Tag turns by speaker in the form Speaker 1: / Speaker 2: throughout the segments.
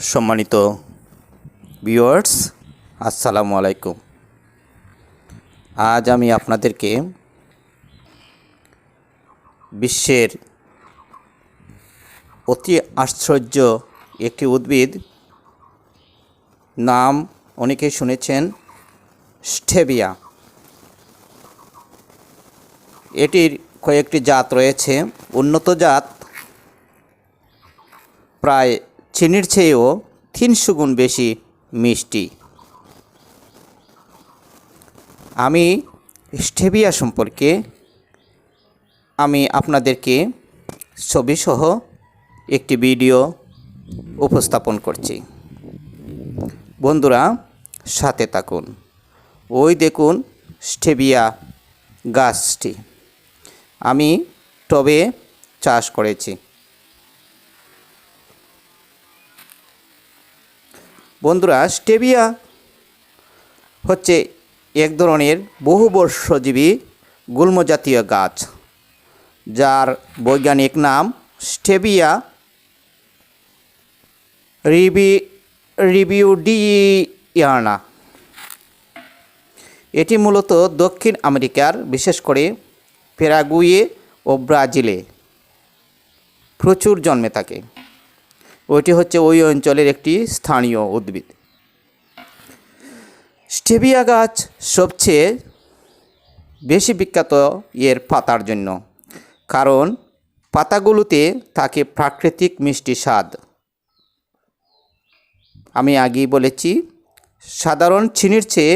Speaker 1: সম্মানিত ভিউয়ার্স আসসালামু আলাইকুম। আজ আমি আপনাদেরকে বিশ্বের অতি আশ্চর্য একটি উদ্ভিদ নাম অনেকেই শুনেছেন স্টেবিয়া। এটির কয়েকটি জাত রয়েছে। উন্নত জাত প্রায় চিনির চেয়েও তিনশো গুণ বেশি মিষ্টি। আমি স্টেবিয়া সম্পর্কে আমি আপনাদেরকে ছবিসহ একটি ভিডিও উপস্থাপন করছি। বন্ধুরা, সাথে থাকুন। ওই দেখুন স্টেবিয়া গাছটি। আমি টবে চাষ করেছি। বন্ধুরা, স্টেবিয়া হচ্ছে এক ধরনের বহুবর্ষজীবী গুল্মজাতীয় গাছ, যার বৈজ্ঞানিক নাম স্টেবিয়া রিবি, রিবিউডিয়ানা। এটি মূলত দক্ষিণ আমেরিকার, বিশেষ করে পেরাগুয়ে ও ব্রাজিলে প্রচুর জন্মে থাকে। ওইটি হচ্ছে ওই অঞ্চলের একটি স্থানীয় উদ্ভিদ। স্টেবিয়া গাছ সবচেয়ে বেশি বিখ্যাত এর পাতার জন্য, কারণ পাতাগুলোতে থাকে প্রাকৃতিক মিষ্টি স্বাদ। আমি আগেই বলেছি, সাধারণ চিনির চেয়ে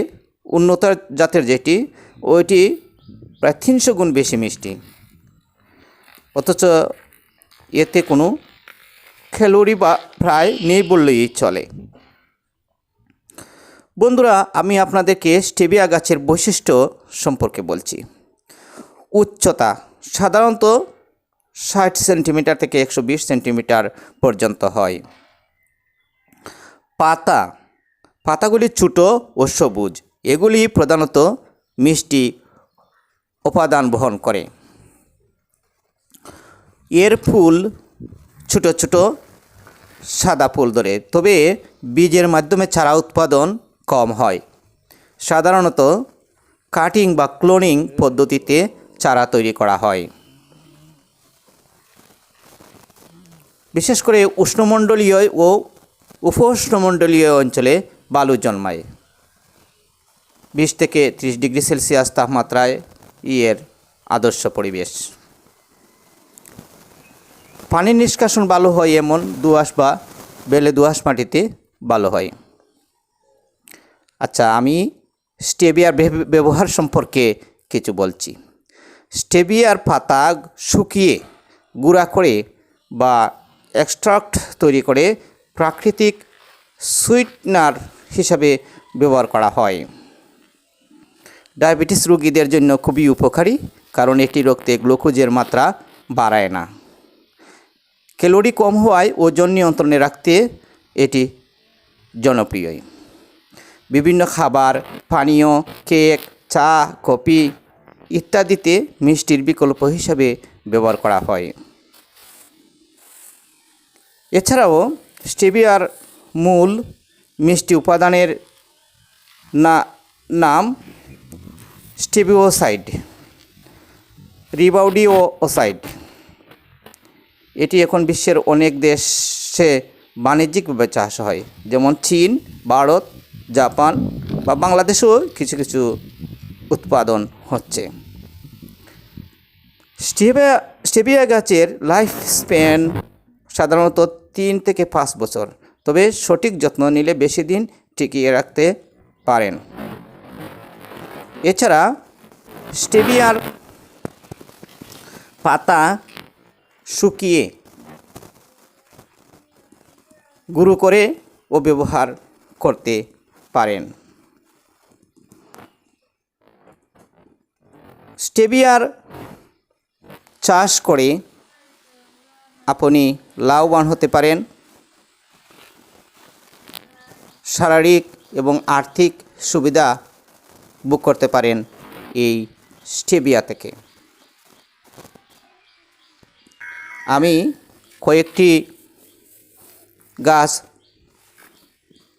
Speaker 1: উন্নত জাতের যেটি, ওইটি প্রায় তিনশো গুণ বেশি মিষ্টি। অথচ এতে কোনো ক্যালোরি বা প্রায় নেই বললেই চলে। বন্ধুরা, আমি আপনাদেরকে স্টেবিয়া গাছের বৈশিষ্ট্য সম্পর্কে বলছি। উচ্চতা সাধারণত ষাট সেন্টিমিটার থেকে একশো বিশ সেন্টিমিটার পর্যন্ত হয়। পাতা, পাতাগুলি ছোটো ও সবুজ। এগুলি প্রধানত মিষ্টি উপাদান বহন করে। এর ফুল ছোট ছোট সাদা ফুল ধরে। তবে বীজের মাধ্যমে চারা উৎপাদন কম হয়। সাধারণত কাটিং বা ক্লোনিং পদ্ধতিতে চারা তৈরি করা হয়। বিশেষ করে উষ্ণমণ্ডলীয় ও উপউষ্ণমণ্ডলীয় অঞ্চলে বালু জন্মায়। বিশ থেকে ত্রিশ ডিগ্রি সেলসিয়াস তাপমাত্রায় ইয়ের আদর্শ পরিবেশ। পানি নিষ্কাশন ভালো হয় এমন দোআঁশ বা বেলে দোআঁশ মাটিতে ভালো হয়। আচ্ছা আমি স্টেবিয়ার ব্যবহার সম্পর্কে কিছু বলছি। স্টেবিয়ার পাতা শুকিয়ে গুঁড়া করে বা এক্সট্রাক্ট তৈরি করে প্রাকৃতিক সুইটনার হিসাবে ব্যবহার করা হয়। ডায়াবেটিস রোগীদের জন্য খুবই উপকারী, কারণ এটি রক্তে গ্লুকোজের মাত্রা বাড়ায় না। ক্যালোরি কম হওয়ায় ওজন নিয়ন্ত্রণে রাখতে এটি জনপ্রিয়। বিভিন্ন খাবার, পানীয়, কেক, চা, কফি ইত্যাদিতে মিষ্টির বিকল্প হিসাবে ব্যবহার করা হয়। এছাড়াও স্টেবিয়ার মূল মিষ্টি উপাদানের না, নাম স্টেবিওসাইড রিবাউডিওসাইড। এটি এখন বিশ্বের অনেক দেশে বাণিজ্যিকভাবে চাষ হয়। যেমন চীন, ভারত, জাপান বা বাংলাদেশেও কিছু কিছু উৎপাদন হচ্ছে। স্টেভিয়া স্টেভিয়া গাছের লাইফ স্প্যান সাধারণত তিন থেকে পাঁচ বছর, তবে সঠিক যত্ন নিলে বেশি দিন টিকিয়ে রাখতে পারেন। এছাড়া স্টেভিয়ার পাতা শুকিয়ে গুঁড়ো করে ও ব্যবহার করতে পারেন। স্টেবিয়ার চাষ করে আপনি লাভবান হতে পারেন। শারীরিক এবং আর্থিক সুবিধা বুক করতে পারেন এই স্টেবিয়া থেকে। আমি কয়েকটি গাছ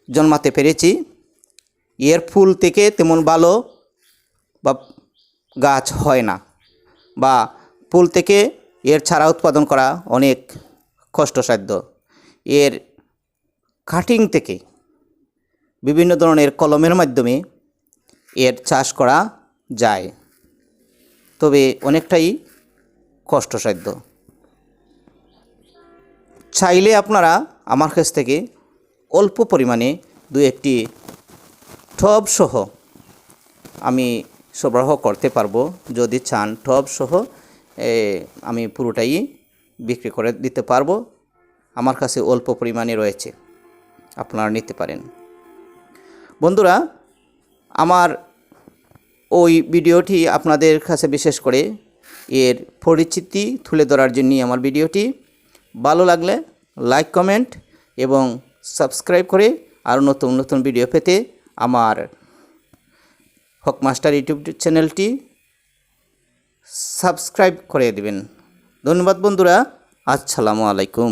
Speaker 1: জন্মাতে পেরেছি। এর ফুল থেকে তেমন ভালো বা গাছ হয় না বা ফুল থেকে এর ছাড়া উৎপাদন করা অনেক কষ্টসাধ্য। এর কাটিং থেকে বিভিন্ন ধরনের কলমের মাধ্যমে এর চাষ করা যায়। তবে অনেকটাই কষ্টসাধ্য। চাইলে আপনারা আমার কাছ থেকে অল্প পরিমাণে দু একটি টব সহ আমি সরবরাহ করতে পারব। যদি চান টব সহ আমি পুরোটাই বিক্রি করে দিতে পারব। আমার কাছে অল্প পরিমাণে রয়েছে, আপনারা নিতে পারেন। বন্ধুরা, আমার ওই ভিডিওটি আপনাদের কাছে বিশেষ করে এর পরিচিতি তুলে ধরার জন্যই আমার ভিডিওটি। ভালো লাগলে লাইক কমেন্ট এবং সাবস্ক্রাইব করে আরও নতুন নতুন ভিডিও পেতে আমার হকমাস্টার ইউটিউব চ্যানেলটি সাবস্ক্রাইব করে দেবেন। ধন্যবাদ বন্ধুরা। আসসালামু আলাইকুম।